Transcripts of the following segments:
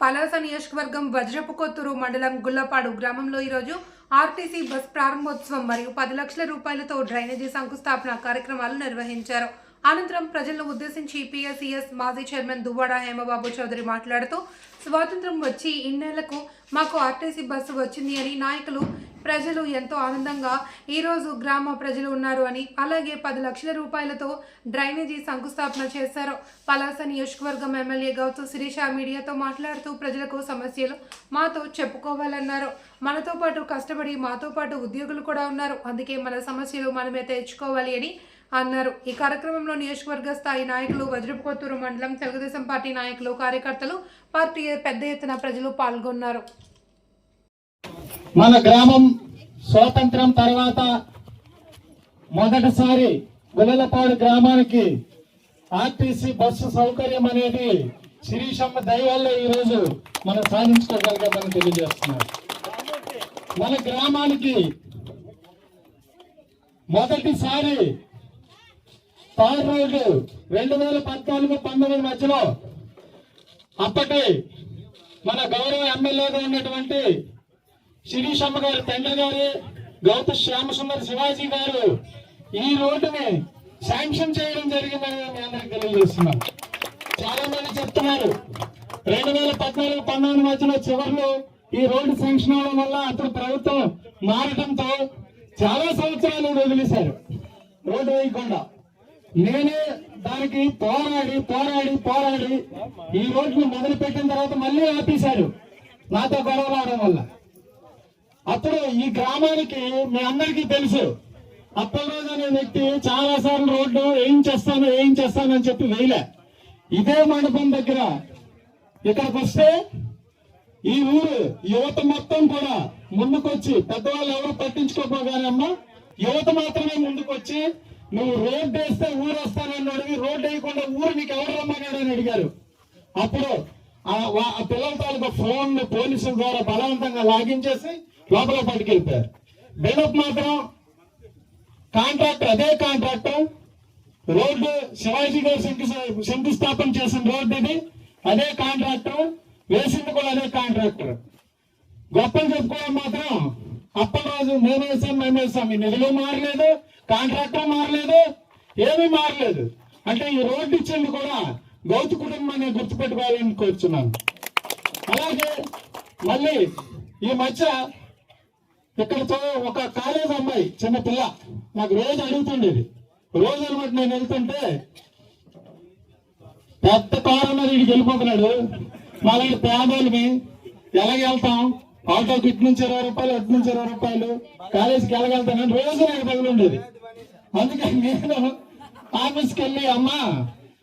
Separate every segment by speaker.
Speaker 1: పలాస నియోజకవర్గం వజ్రపుకొత్తూరు మండలం గుల్లపాడు గ్రామంలో ఈరోజు ఆర్టీసీ బస్ ప్రారంభోత్సవం మరియు పది లక్షల రూపాయలతో డ్రైనేజీ శంకుస్థాపన కార్యక్రమాలు నిర్వహించారు. అనంతరం ప్రజలను ఉద్దేశించి పిఎస్ఈఎస్ మాజీ చైర్మన్ దువ్వాడ హేమబాబు చౌదరి మాట్లాడుతూ స్వాతంత్రం వచ్చి ఇన్నేళ్ళకు మాకు ఆర్టీసీ బస్సు వచ్చింది అని నాయకులు ప్రజలు ఎంతో ఆనందంగా ఈరోజు గ్రామ ప్రజలు ఉన్నారు అని అలాగే పది లక్షల రూపాయలతో డ్రైనేజీ శంకుస్థాపన చేశారు. పలాస నియోజకవర్గం ఎమ్మెల్యే గౌతు శిరీష మీడియాతో మాట్లాడుతూ ప్రజలకు సమస్యలు మాతో చెప్పుకోవాలన్నారు. మనతో పాటు కష్టపడి మాతో పాటు ఉద్యోగులు కూడా ఉన్నారు. అందుకే మన సమస్యలు మనమే తెచ్చుకోవాలి అని అన్నారు. ఈ కార్యక్రమంలో నియోజకవర్గ స్థాయి నాయకులు వజ్రపుకొత్తూరు మండలం తెలుగుదేశం పార్టీ నాయకులు కార్యకర్తలు పార్టీ పెద్ద ఎత్తున ప్రజలు పాల్గొన్నారు.
Speaker 2: మన గ్రామం స్వాతంత్రం తర్వాత మొదటిసారి గులలపాడు గ్రామానికి ఆర్టీసీ బస్సు సౌకర్యం అనేది శిరీషమ్మ దయవల్ల ఈరోజు మనం సాధించుకోగలిగామని తెలియజేస్తున్నారు. మన గ్రామానికి మొదటిసారి తార్ రోడ్డు రెండు వేల పద్నాలుగు పంతొమ్మిది మధ్యలో అప్పటి మన గౌరవ ఎమ్మెల్యేగా ఉన్నటువంటి శిరీషమ్మ గారు తండ్రి గారు గౌత శ్యామసుందర్ శివాజీ గారు ఈ రోడ్డుని శాంక్షన్ చేయడం జరిగిందని మీ అందరికి తెలియజేస్తున్నాం. చాలా మంది చెప్తున్నారు. రెండు వేల పద్నాలుగు పంతొమ్మిది మధ్యలో చివరిలో ఈ రోడ్డు శాంక్షన్ అవడం వల్ల అతను ప్రభుత్వం మారడంతో చాలా సంవత్సరాలు వదిలేశారు. రోడ్డు వేయకుండా. నేనే దానికి పోరాడి పోరాడి పోరాడి ఈ రోడ్డుని మొదలు పెట్టిన తర్వాత మళ్ళీ ఆపేశారు. నాతో గొడవ రావడం వల్ల. అప్పుడు ఈ గ్రామానికి మీ అందరికీ తెలుసు. అప్పలరాజు అనే వ్యక్తి చాలా సార్లు రోడ్డు ఏం చేస్తాను ఏం చేస్తాను అని చెప్పి వేయలే. ఇదే మండపం దగ్గర. ఇక్కడికి వస్తే ఈ ఊరు యువత మొత్తం కూడా ముందుకొచ్చి పెద్దవాళ్ళు ఎవరు పట్టించుకోపోగానే అమ్మా యువత మాత్రమే ముందుకొచ్చి నువ్వు రోడ్డు వేస్తే ఊరు వస్తానని అడిగి రోడ్డు వేయకుండా ఊరు నీకు ఎవరు రమ్మన్నాడు అని అడిగారు. అప్పుడు ఆ ఆ పిల్లల తాలూకా ఫోన్ పోలీసుల ద్వారా బలవంతంగా లాగించేసి లోపల పట్టుకెళ్ళిపోయారు డెవలప్ మాత్రం కాంట్రాక్టర్ అదే కాంట్రాక్టర్ రోడ్డు శివాజీ గారు శంకు శంకుస్థాపన చేసిన రోడ్డు ఇది. అదే కాంట్రాక్టర్ వేసింది కూడా అదే కాంట్రాక్టర్ గొప్పలు చెప్పుకోవడం మాత్రం అప్పలరాజు మేము వేసాం మేము వేసాం ఈ నిధులు మారలేదు కాంట్రాక్టర్ మారలేదు ఏమీ మారలేదు. అంటే ఈ రోడ్డు ఇచ్చింది కూడా గౌతు కుటుంబాన్ని గుర్తుపెట్టుకోవాలని కోరుచున్నాను. అలాగే మళ్ళీ ఈ మధ్య ఇక్కడతో ఒక కాలేజ్ అమ్మాయి చిన్న పిల్ల. నాకు రోజు అడుగుతుండేది. రోజు అనమాట నేను వెళ్తుంటే పెద్ద కారు అన్నది ఇక్కడికి వెళ్ళిపోతున్నాడు. మళ్ళీ పేదోళ్ళని ఎలాగ వెళ్తాం? ఆటోకి ఇటు నుంచి ఇరవై రూపాయలు అటు నుంచి ఇరవై రూపాయలు. కాలేజీకి ఎలాగెళ్తానని రోజు నాకు తగిలి ఉండేది. అందుకని నేను ఆఫీస్కి వెళ్ళి అమ్మా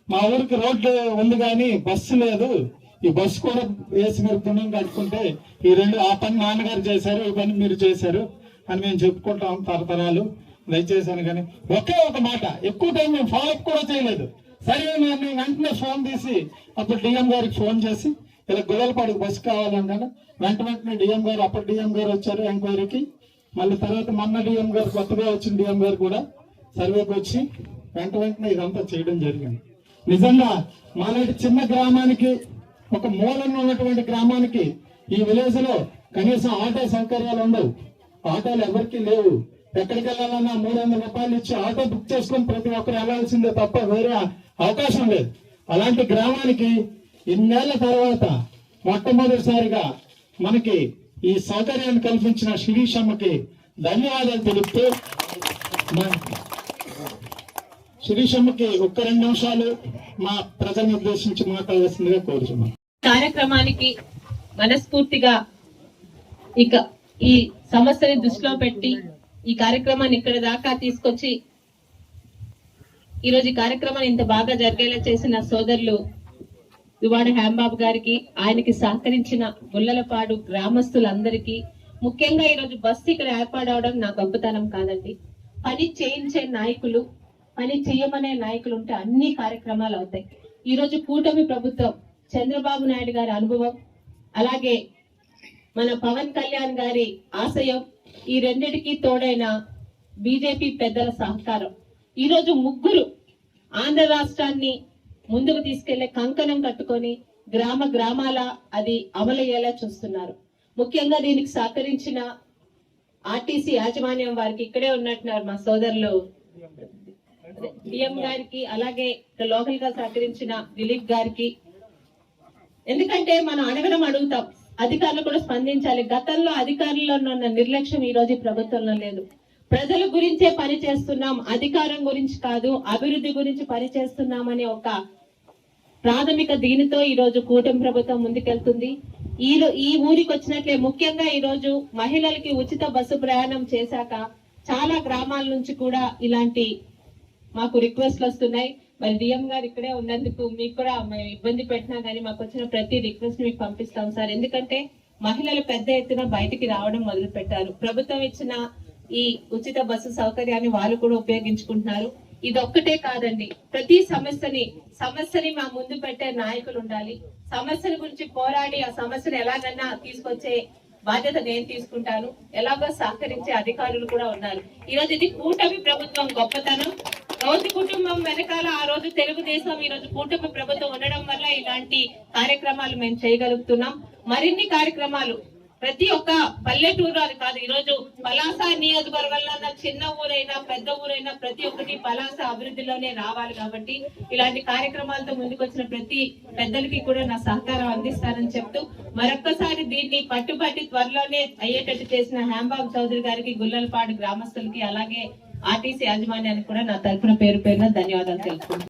Speaker 2: మా ఊరికి రోడ్డు ఉంది కానీ బస్సు లేదు. ఈ బస్సు కూడా వేసి మీరు పుణ్యం కట్టుకుంటే ఈ రెండు ఆ పని నాన్నగారు చేశారు ఈ పని మీరు చేశారు అని మేము చెప్పుకుంటాం తరతరాలు. దయచేసాను కానీ ఒకే ఒక మాట ఎక్కువ టైం మేము ఫాలోఅప్ కూడా చేయలేదు. సరే నేను వెంటనే ఫోన్ తీసి అప్పుడు డిఎం గారికి ఫోన్ చేసి ఇలా గుడలపాడుకు బస్సు కావాలన్నాను. వెంట వెంటనే డిఎం గారు అప్పుడు డిఎం గారు వచ్చారు ఎంక్వైరీకి. మళ్ళీ తర్వాత మొన్న డిఎం గారు కొత్తగా వచ్చిన డిఎం గారు కూడా సర్వేకి వచ్చి వెంట వెంటనే ఇదంతా చేయడం జరిగింది. నిజంగా మాలాంటి చిన్న గ్రామానికి ఒక మూలన ఉన్నటువంటి గ్రామానికి ఈ విలేజ్లో కనీసం ఆటో సౌకర్యాలు ఉండవు. ఆటోలు ఎవరికి లేవు. ఎక్కడికి వెళ్ళాలన్నా మూడు వందల రూపాయలు ఇచ్చి ఆటో బుక్ చేసుకుని ప్రతి ఒక్కరు వెళ్ళాల్సిందే తప్ప వేరే అవకాశం లేదు. అలాంటి గ్రామానికి ఇన్నేళ్ళ తర్వాత మొట్టమొదటిసారిగా మనకి ఈ సౌకర్యాన్ని కల్పించిన శిరీషమ్మకి ధన్యవాదాలు తెలుపుతూ శిరీష్ అమ్మకి ఒక్క రెండు నిమిషాలు మా ప్రజలను ఉద్దేశించి మాట్లాడాల్సిందిగా కోరుతున్నాం
Speaker 3: కార్యక్రమానికి మనస్ఫూర్తిగా ఇక ఈ సమస్యని దృష్టిలో పెట్టి ఈ కార్యక్రమాన్ని ఇక్కడ దాకా తీసుకొచ్చి ఈరోజు ఈ కార్యక్రమాన్ని ఇంత బాగా జరిగేలా చేసిన సోదరులు దువాడ హేంబాబు గారికి ఆయనకి సహకరించిన గుల్లలపాడు గ్రామస్తులందరికీ ముఖ్యంగా ఈరోజు బస్సు ఇక్కడ ఏర్పాడవడం నా గొప్పతనం కాదండి. పని చేయించే నాయకులు పని చేయమనే నాయకులు ఉంటే అన్ని కార్యక్రమాలు అవుతాయి. ఈరోజు కూటమి ప్రభుత్వం చంద్రబాబు నాయుడు గారి అనుభవం అలాగే మన పవన్ కళ్యాణ్ గారి ఆశయం ఈ రెండిటికి తోడైన బీజేపీ పెద్దల సహకారం. ఈరోజు ముగ్గురు ఆంధ్ర రాష్ట్రాన్ని ముందుకు తీసుకెళ్ళే కంకణం కట్టుకొని గ్రామ గ్రామాల అది అమలయ్యేలా చూస్తున్నారు. ముఖ్యంగా దీనికి సహకరించిన ఆర్టీసీ యాజమాన్యం వారికి ఇక్కడే ఉన్నట్టున్నారు మా సోదరులు. డిఎం గారికి. అలాగే ఇక్కడ లోకల్గా సహకరించిన దిలీప్ గారికి ఎందుకంటే మనం అడగడం అడుగుతాం. అధికారులు కూడా స్పందించాలి. గతంలో అధికారుల్లో ఉన్న నిర్లక్ష్యం ఈ రోజు ప్రభుత్వంలో లేదు. ప్రజల గురించే పని చేస్తున్నాం. అధికారం గురించి కాదు అభివృద్ధి గురించి పని చేస్తున్నామనే ఒక ప్రాథమిక దీనితో ఈ రోజు కూటమి ప్రభుత్వం ముందుకెళ్తుంది. ఈ ఈ ఊరికి వచ్చినట్లే ముఖ్యంగా ఈ రోజు మహిళలకి ఉచిత బస్సు ప్రయాణం చేశాక చాలా గ్రామాల నుంచి కూడా ఇలాంటి మాకు రిక్వెస్ట్లు వస్తున్నాయి. మరి డిఎం గారు ఇక్కడే ఉన్నందుకు మీకు కూడా మేము ఇబ్బంది పెట్టినా కానీ మాకు వచ్చిన ప్రతి రిక్వెస్ట్ మీకు పంపిస్తాం సార్. ఎందుకంటే మహిళలు పెద్ద ఎత్తున బయటికి రావడం మొదలు పెట్టారు ప్రభుత్వం ఇచ్చిన ఈ ఉచిత బస్సు సౌకర్యాన్ని వాళ్ళు కూడా ఉపయోగించుకుంటున్నారు. ఇది ఒక్కటే కాదండి. ప్రతి సమస్యని సమస్యని మా ముందు పెట్టే నాయకులు ఉండాలి. సమస్యల గురించి పోరాడి ఆ సమస్యను ఎలాగన్నా తీసుకొచ్చే బాధ్యత నేను తీసుకుంటాను. ఎలాగో సహకరించే అధికారులు కూడా ఉన్నారు. ఈ రోజు ఇది కూటమి ప్రభుత్వం గొప్పతనం. రౌతి కుటుంబం వెనకాల ఆ రోజు తెలుగుదేశం ఈ రోజు కూటమి ప్రభుత్వం ఉండడం వల్ల ఇలాంటి కార్యక్రమాలు మేము చేయగలుగుతున్నాం. మరిన్ని కార్యక్రమాలు ప్రతి ఒక్క పల్లెటూరు అని కాదు ఈ రోజు పలాస నియోజకవర్గంలో చిన్న ఊరైనా పెద్ద ఊరైనా ప్రతి ఒక్కటి పలాస అభివృద్ధిలోనే రావాలి కాబట్టి ఇలాంటి కార్యక్రమాలతో ముందుకొచ్చిన ప్రతి పెద్దలకి కూడా నా సహకారం అందిస్తానని చెప్తూ మరొక్కసారి దీన్ని పట్టుబట్టి త్వరలోనే అయ్యేటట్టు చేసిన హేంబాబు చౌదరి గారికి గుల్లలపాడు గ్రామస్తులకి అలాగే ఆర్టీసీ యాజమాన్యానికి కూడా నా తరపున పేరు పేరున ధన్యవాదాలు తెలుపుకుంటున్నాను.